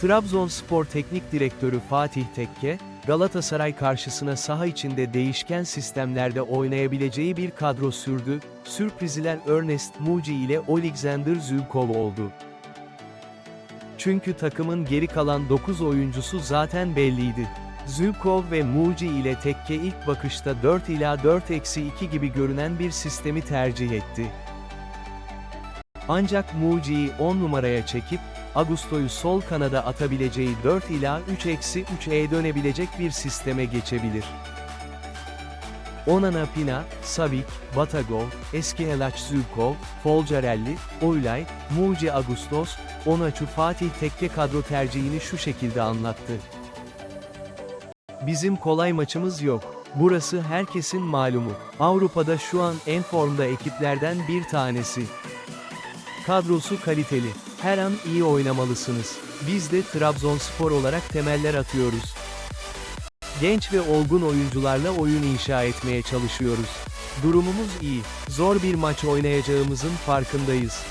Trabzonspor Teknik Direktörü Fatih Tekke, Galatasaray karşısına saha içinde değişken sistemlerde oynayabileceği bir kadro sürdü, sürpriziler Ernest Muci ile Alexander Zubkov oldu. Çünkü takımın geri kalan 9 oyuncusu zaten belliydi. Zubkov ve Muci ile Tekke ilk bakışta 4 ila 4-2 gibi görünen bir sistemi tercih etti. Ancak Muci'yi 10 numaraya çekip, Augusto'yu sol kanada atabileceği 4 ila 3-3'e dönebilecek bir sisteme geçebilir. Onana Pina, Savic, Batagov, Eskihelaç Zubkov, Folcarelli, Oylay, Muci Agustos, Onaçu Fatih Tekke kadro tercihini şu şekilde anlattı. Bizim kolay maçımız yok. Burası herkesin malumu. Avrupa'da şu an en formda ekiplerden bir tanesi. Kadrosu kaliteli. Her an iyi oynamalısınız. Biz de Trabzonspor olarak temeller atıyoruz. Genç ve olgun oyuncularla oyun inşa etmeye çalışıyoruz. Durumumuz iyi. Zor bir maç oynayacağımızın farkındayız.